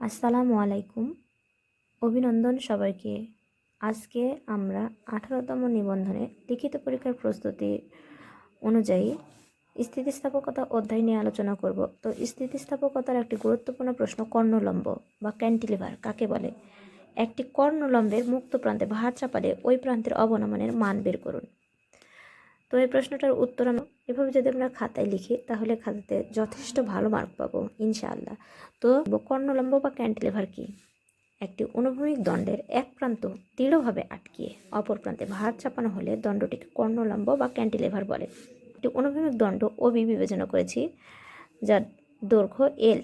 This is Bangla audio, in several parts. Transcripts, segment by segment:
আসসালামু আলাইকুম। অভিনন্দন সবাইকে। আজকে আমরা আঠারোতম নিবন্ধনে লিখিত পরীক্ষার প্রস্তুতি অনুযায়ী স্থিতিস্থাপকতা অধ্যায় নিয়ে আলোচনা করব। তো স্থিতিস্থাপকতার একটি গুরুত্বপূর্ণ প্রশ্ন কর্ণলম্ব বা ক্যান্টিলিভার কাকে বলে? একটি কর্ণলম্বের মুক্ত প্রান্তে ভার চাপালে ওই প্রান্তের অবনমনের মান বের করুন। তো এই প্রশ্নটার উত্তর আমরা এভাবে যদি আমরা খাতায় লিখি, তাহলে খাতাতে যথেষ্ট ভালো মার্ক পাবো, ইনশাআল্লাহ। তো কর্ণলম্ব বা ক্যান্টিলিভার কি? একটি অনুভূমিক দণ্ডের এক প্রান্ত দৃঢ়ভাবে আটকিয়ে অপর প্রান্তে ভার চাপানো হলে দণ্ডটিকে কর্ণলম্ব বা ক্যান্টিলেভার বলে। একটি অনুভূমিক দণ্ড ও বি বিবেচনা করেছি, যার দৈর্ঘ্য এল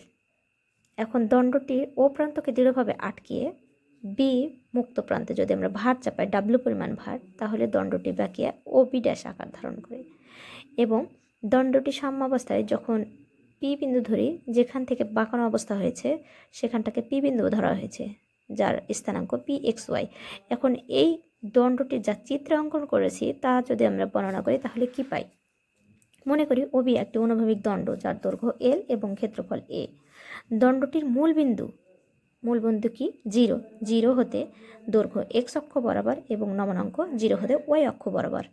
এখন দণ্ডটি ও প্রান্তকে দৃঢ়ভাবে আটকিয়ে বি, মুক্ত প্রান্তে যদি আমরা ভার চাপাই ডাব্লু পরিমাণ ভার, তাহলে দণ্ডটি বাঁকিয়ে ও বি ড্যাশ আকার ধারণ করে। এবং দণ্ডটি সাম্যাবস্থায় যখন পি বিন্দু ধরি, যেখান থেকে বাঁকানো অবস্থা হয়েছে, সেখানটাকে পি বিন্দু ধরা হয়েছে, যার স্থানাঙ্ক পি এক্স ওয়াই এখন এই দণ্ডটি যা চিত্রে অঙ্কন করেছি, তা যদি আমরা বর্ণনা করি, তাহলে কি পাই? মনে করি ওবি একটি অনুভবিক দণ্ড, যার দৈর্ঘ্য এল এবং ক্ষেত্রফল এ দণ্ডটির মূল বিন্দু মূল বিন্দু কি জিরো জিরো হতে দৈর্ঘ্য এক্স অক্ষ বরাবর এবং নমনাঙ্ক জিরো হতে ওয়াই অক্ষ বরাবর।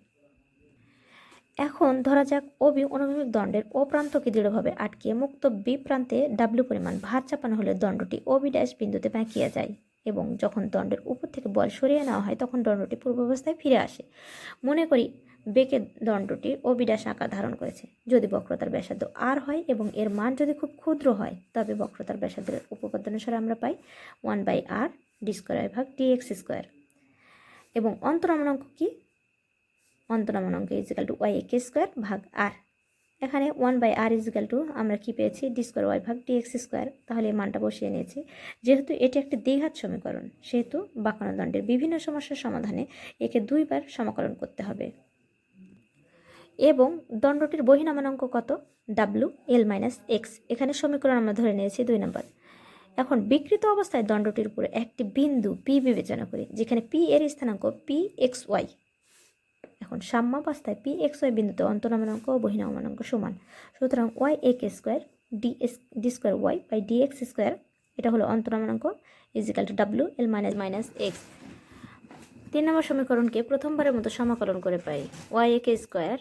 এখন ধরা যাক ওবি অনুভূমিক দণ্ডের ও প্রান্তকে দৃঢ়ভাবে আটকিয়ে মুক্ত বি প্রান্তে ডাব্লু পরিমাণ ভার চাপানো হলে দণ্ডটি ওবি ড্যাশ বিন্দুতে বাঁকিয়ে যায় এবং যখন দণ্ডের উপর থেকে বল সরিয়ে নেওয়া হয়, তখন দণ্ডটি পূর্বাবস্থায় ফিরে আসে। মনে করি বেকে দণ্ডটি ড্যাশ আকার ধারণ করেছে। যদি বক্রতার ব্যাসার্ধ আর হয় এবং এর মান যদি খুব ক্ষুদ্র হয়, তবে বক্রতার ব্যাসার্ধের উপপাদ্য অনুসারে আমরা পাই one by R D square ভাগ ডি এক্স স্কোয়ার এবং অন্তরামনাঙ্ক কি? অন্তরামনাঙ্ক equal to Y A K square ভাগ আর এখানে one by R equal to আমরা কি পেয়েছি? ডি স্কোয়ার ওয়াই ভাগ ডি এক্স স্কোয়ার তাহলে এই মানটা বসিয়ে নিয়েছি। যেহেতু এটি একটি দ্বিঘাত সমীকরণ, সেহেতু বাঁকানো দণ্ডের বিভিন্ন সমস্যার সমাধানে একে দুইবার সমাকলন করতে হবে। এবং দণ্ডটির বহিনামানাঙ্ক কত? ডাব্লু এল মাইনাস এক্স এখানে সমীকরণ আমরা ধরে নিয়েছি দুই নম্বর। এখন বিকৃত অবস্থায় দণ্ডটির উপরে একটি বিন্দু পি বিবেচনা করি, যেখানে পি এর স্থানাঙ্ক পি এক্স ওয়াই এখন সাম্যাবস্থায় পি এক্স ওয়াই বিন্দুতে অন্তনামানাঙ্ক ও বহিনামানাঙ্ক সমান। সুতরাং Y A K square D S D square Y by D X square এটা হলো অন্তনামানাঙ্ক equal to W L minus minus X তিন নম্বর সমীকরণকে প্রথমবারের মতো সমাকলন করে পাই। ওয়াই এ কে স্কোয়ার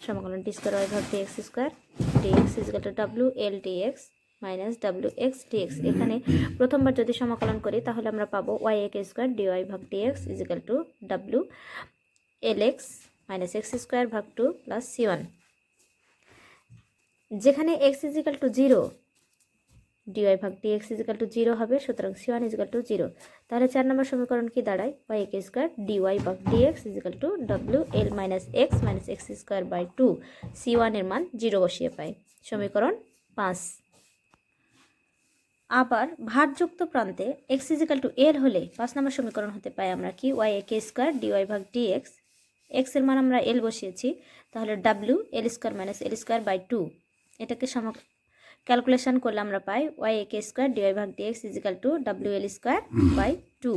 সমাকলন টি স্কোয়ার ওয়াই ভাগ D X square D X equal to W L D X minus W X D X এখানে প্রথমবার যদি সমাকলন করি, তাহলে আমরা পাবো Y A square D Y ভাগ D X equal to W L X minus X square ভাগ টু প্লাস সি ওয়ান যেখানে X equal to zero D Y ভাগ D X equal to zero হবে, সুতরাং C one equal to zero তাহলে চার নম্বর সমীকরণ কি দাঁড়ায়? Y A K square D Y ভাগ D X equal to W L minus X minus X square by two C ওয়ানের মান জিরো বসিয়ে পাই। সমীকরণ পাঁচ। আবার ভারযুক্ত প্রান্তে এক্স ইজিক্যাল টু এল হলে পাঁচ নম্বর সমীকরণ হতে পাই আমরা কি? Y A K square D Y ভাগ ডি এক্স এক্সের মান আমরা এল বসিয়েছি, তাহলে W L square minus L square by two এটাকে সম ক্যালকুলেশন করলে আমরা পাই Y A K square D Y ভাগ D X equal to W L square by two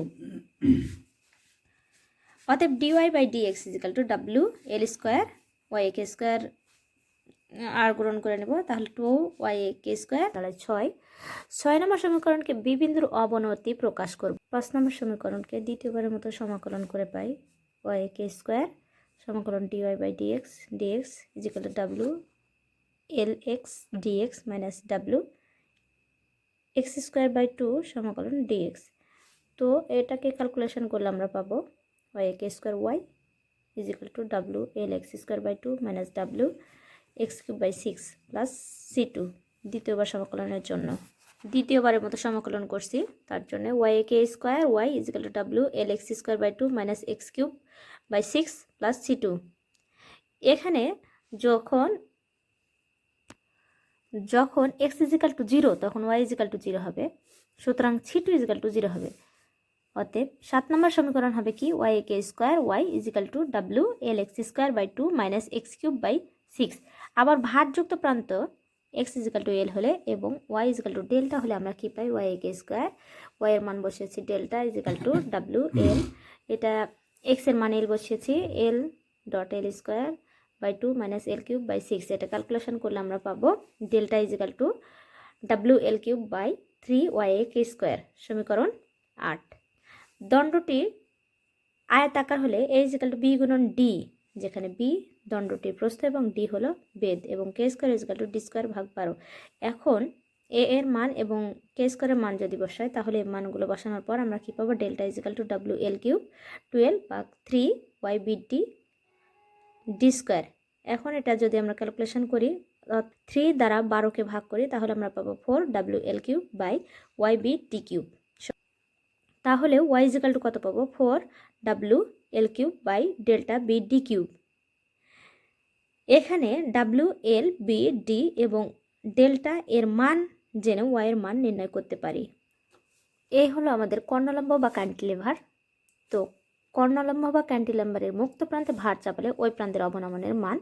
অতএব D Y by D X equal to W L square Y A K square আর গ্রহণ করে নেব, তাহলে two Y A K square তাহলে ছয়। ছয় নম্বর সমীকরণকে বি বিন্দুর অবনতি প্রকাশ করব। পাঁচ নম্বর সমীকরণকে দ্বিতীয়বারের মতো সমাকলন করে পাই ওয়াই কে স্কোয়ার সমাকলন D Y by D X D X equal to W L X D X minus W X square by two সমাকলন ডিএক্স তো এটাকে ক্যালকুলেশন করলে আমরা পাবো Y K square Y equal to W L X square by two minus W X cube by six plus C two দ্বিতীয়বার সমাকলনের জন্য। দ্বিতীয়বারের মতো সমাকলন করছি, তার জন্য Y K square Y equal to W L X square by two minus X cube by six plus C two এখানে যখন যখন এক্স ইজিক্যাল টু জিরো তখন ওয়াই ইজিক্যাল টু জিরো হবে। সুতরাং C two equal to zero হবে। অতএব সাত নম্বর সমীকরণ হবে কি? Y K square Y equal to W L X square by two minus X cube by six আবার ভারযুক্ত প্রান্ত এক্স ইজিক্যাল টু এল হলে এবং ওয়াই ইজিক্যাল টু ডেল্টা হলে আমরা কী পাই? ওয়াই কে স্কোয়ার ওয়াই এর মান বসিয়েছি delta equal to W L এটা এক্সের মান এল বসিয়েছি L dot L square by two minus L cube by six এটা ক্যালকুলেশন করলে আমরা পাবো delta equal to W L cube by three Y A K square সমীকরণ আট। দণ্ডটি আয়তাকার হলে এ ইজিক্যাল টু বি গুণন ডি যেখানে বি দণ্ডটির প্রস্থ এবং ডি হলো বেদ, এবং K square equal to D square ভাগ বারো। এখন এ এর মান এবং কে স্কোয়ারের মান যদি বসাই, তাহলে এই মানগুলো বসানোর পর আমরা কী পাবো? Delta equal to W L cube twelve ভাগ three Y B D D square এখন এটা যদি আমরা ক্যালকুলেশন করি থ্রি দ্বারা বারোকে ভাগ করি, তাহলে আমরা পাবো four W L cube by Y B T cube তাহলে ওয়াই ইজিক্যাল টু কত পাবো? Four W L cube by delta B D cube এখানে ডাব্লু এল বি ডি এবং ডেল্টা এর মান জেনে ওয়াই এর মান নির্ণয় করতে পারি। এই হলো আমাদের কর্ণলম্ব বা ক্যান্টিলিভার তো কর্ণলম্ব বা ক্যান্টিলেম্বারের মুক্ত প্রান্তে ভার চাপালে ওই প্রান্তের অবনমনের মান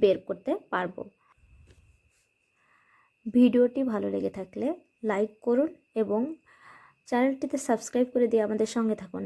বের করতে পারব। ভিডিওটি ভালো লেগে থাকলে লাইক করুন এবং চ্যানেলটিতে সাবস্ক্রাইব করে দিয়ে আমাদের সঙ্গে থাকুন।